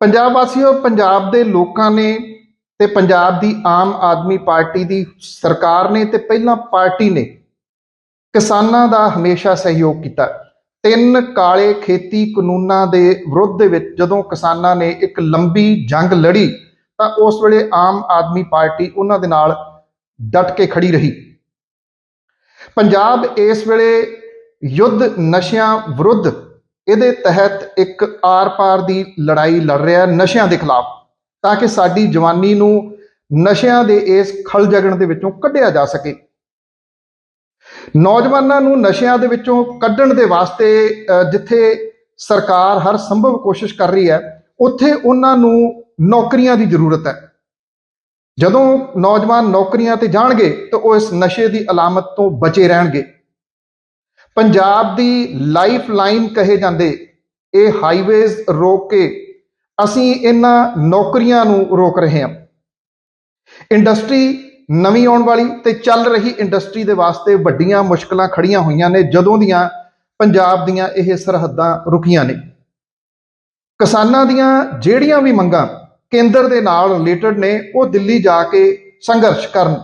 ਪੰਜਾਬ ਵਾਸੀਓ, ਪੰਜਾਬ ਦੇ ਲੋਕਾਂ ਨੇ ਤੇ ਪੰਜਾਬ ਦੀ ਆਮ ਆਦਮੀ ਪਾਰਟੀ ਦੀ ਸਰਕਾਰ ਨੇ ਤੇ ਪਹਿਲਾਂ ਪਾਰਟੀ ਨੇ ਕਿਸਾਨਾਂ ਦਾ ਹਮੇਸ਼ਾ ਸਹਿਯੋਗ ਕੀਤਾ। ਤਿੰਨ ਕਾਲੇ ਖੇਤੀ ਕਾਨੂੰਨਾਂ ਦੇ ਵਿਰੁੱਧ ਦੇ ਵਿੱਚ ਜਦੋਂ ਕਿਸਾਨਾਂ ਨੇ ਇੱਕ ਲੰਬੀ ਜੰਗ ਲੜੀ, ਤਾਂ ਉਸ ਵੇਲੇ ਆਮ ਆਦਮੀ ਪਾਰਟੀ ਉਹਨਾਂ ਦੇ ਨਾਲ ਡਟ ਕੇ ਖੜੀ ਰਹੀ। ਪੰਜਾਬ ਇਸ ਵੇਲੇ ਯੁੱਧ ਨਸ਼ਿਆਂ ਵਿਰੁੱਧ ਇਹਦੇ ਤਹਿਤ ਇੱਕ ਆਰ-ਪਾਰ ਦੀ ਲੜਾਈ ਲੜ ਰਿਹਾ ਨਸ਼ਿਆਂ ਦੇ ਖਿਲਾਫ, ਤਾਂ ਕਿ ਸਾਡੀ ਜਵਾਨੀ ਨੂੰ ਨਸ਼ਿਆਂ ਦੇ ਇਸ ਖਲ ਜਗਣ ਦੇ ਵਿੱਚੋਂ ਕੱਢਿਆ ਜਾ ਸਕੇ। ਨੌਜਵਾਨਾਂ ਨੂੰ ਨਸ਼ਿਆਂ ਦੇ ਵਿੱਚੋਂ ਕੱਢਣ ਦੇ ਵਾਸਤੇ ਜਿੱਥੇ ਸਰਕਾਰ ਹਰ ਸੰਭਵ ਕੋਸ਼ਿਸ਼ ਕਰ ਰਹੀ ਹੈ, ਉੱਥੇ ਉਹਨਾਂ ਨੂੰ ਨੌਕਰੀਆਂ ਦੀ ਜ਼ਰੂਰਤ ਹੈ। ਜਦੋਂ ਨੌਜਵਾਨ ਨੌਕਰੀਆਂ ਤੇ ਜਾਣਗੇ, ਤਾਂ ਉਹ ਇਸ ਨਸ਼ੇ ਦੀ ਅਲਾਮਤ ਤੋਂ ਬਚੇ ਰਹਿਣਗੇ। ਪੰਜਾਬ ਦੀ ਲਾਈਫ ਲਾਈਨ ਕਹੇ ਜਾਂਦੇ, ਇਹ ਹਾਈਵੇਜ਼ ਰੋਕ ਕੇ ਅਸੀਂ ਇਹਨਾਂ ਨੌਕਰੀਆਂ ਨੂੰ ਰੋਕ ਰਹੇ ਹਾਂ। ਇੰਡਸਟਰੀ ਨਵੀਂ ਆਉਣ ਵਾਲੀ ਤੇ ਚੱਲ ਰਹੀ ਇੰਡਸਟਰੀ ਦੇ ਵਾਸਤੇ ਵੱਡੀਆਂ ਮੁਸ਼ਕਲਾਂ ਖੜੀਆਂ ਹੋਈਆਂ ਨੇ, ਜਦੋਂ ਦੀਆਂ ਪੰਜਾਬ ਦੀਆਂ ਇਹ ਸਰਹੱਦਾਂ ਰੁਕੀਆਂ ਨੇ। ਕਿਸਾਨਾਂ ਦੀਆਂ ਜਿਹੜੀਆਂ ਵੀ ਮੰਗਾਂ ਕੇਂਦਰ ਦੇ ਨਾਲ ਰਿਲੇਟਡ ਨੇ, ਉਹ ਦਿੱਲੀ ਜਾ ਕੇ ਸੰਘਰਸ਼ ਕਰਨ,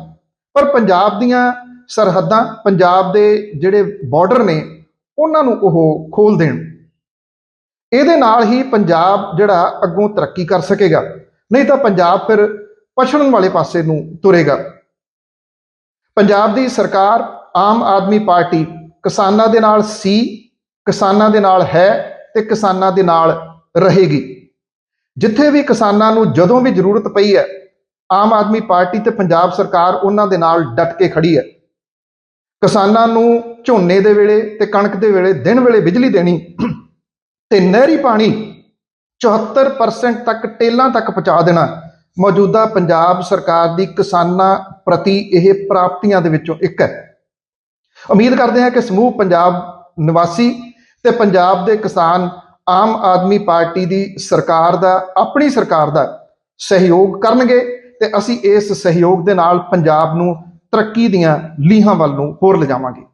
ਪਰ ਪੰਜਾਬ ਦੀਆਂ ਸਰਹੱਦਾਂ ਪੰਜਾਬ ਦੇ ਜਿਹੜੇ ਬਾਰਡਰ ਨੇ, ਉਹਨਾਂ ਨੂੰ ਉਹ ਖੋਲ ਦੇਣ। ਇਹਦੇ ਨਾਲ ਹੀ ਪੰਜਾਬ ਜਿਹੜਾ ਅੱਗੋਂ ਤਰੱਕੀ ਕਰ ਸਕੇਗਾ। ਨਹੀਂ ਤਾਂ ਪੰਜਾਬ ਫਿਰ ਪਛੜਨ ਵਾਲੇ ਪਾਸੇ ਨੂੰ ਤੁਰੇਗਾ। ਪੰਜਾਬ ਦੀ ਸਰਕਾਰ ਆਮ ਆਦਮੀ ਪਾਰਟੀ ਕਿਸਾਨਾਂ ਦੇ ਨਾਲ ਸੀ, ਕਿਸਾਨਾਂ ਦੇ ਨਾਲ ਹੈ ਤੇ ਕਿਸਾਨਾਂ ਦੇ ਨਾਲ ਰਹੇਗੀ। ਜਿੱਥੇ ਵੀ ਕਿਸਾਨਾਂ ਨੂੰ ਜਦੋਂ ਵੀ ਜ਼ਰੂਰਤ ਪਈ ਹੈ, ਆਮ ਆਦਮੀ ਪਾਰਟੀ ਤੇ ਪੰਜਾਬ ਸਰਕਾਰ ਉਹਨਾਂ ਦੇ ਨਾਲ ਡਟ ਕੇ ਖੜੀ ਹੈ। ਕਿਸਾਨਾਂ ਨੂੰ ਝੋਨੇ ਦੇ ਵੇਲੇ ਤੇ ਕਣਕ ਦੇ ਵੇਲੇ, ਦਿਨ ਵੇਲੇ ਬਿਜਲੀ ਦੇਣੀ ਤੇ ਨਹਿਰੀ ਪਾਣੀ 74% ਤੱਕ ਟੇਲਾਂ ਤੱਕ ਪਹੁੰਚਾ ਦੇਣਾ। ਮੌਜੂਦਾ ਪੰਜਾਬ ਸਰਕਾਰ ਦੀ ਕਿਸਾਨਾਂ ਪ੍ਰਤੀ ਇਹ ਪ੍ਰਾਪਤੀਆਂ ਦੇ ਵਿੱਚੋਂ ਇੱਕ ਹੈ। ਉਮੀਦ ਕਰਦੇ ਹਾਂ ਕਿ ਸਮੂਹ ਪੰਜਾਬ ਨਿਵਾਸੀ ਤੇ ਪੰਜਾਬ ਦੇ ਕਿਸਾਨ ਆਮ ਆਦਮੀ ਪਾਰਟੀ ਦੀ ਸਰਕਾਰ ਦਾ, ਆਪਣੀ ਸਰਕਾਰ ਦਾ ਸਹਿਯੋਗ ਕਰਨਗੇ ਤੇ ਅਸੀਂ ਇਸ ਸਹਿਯੋਗ ਦੇ ਨਾਲ ਪੰਜਾਬ ਨੂੰ ਤਰੱਕੀ ਦੀਆਂ ਲੀਹਾਂ ਵੱਲ ਨੂੰ ਹੋਰ ਲਿਜਾਵਾਂਗੇ।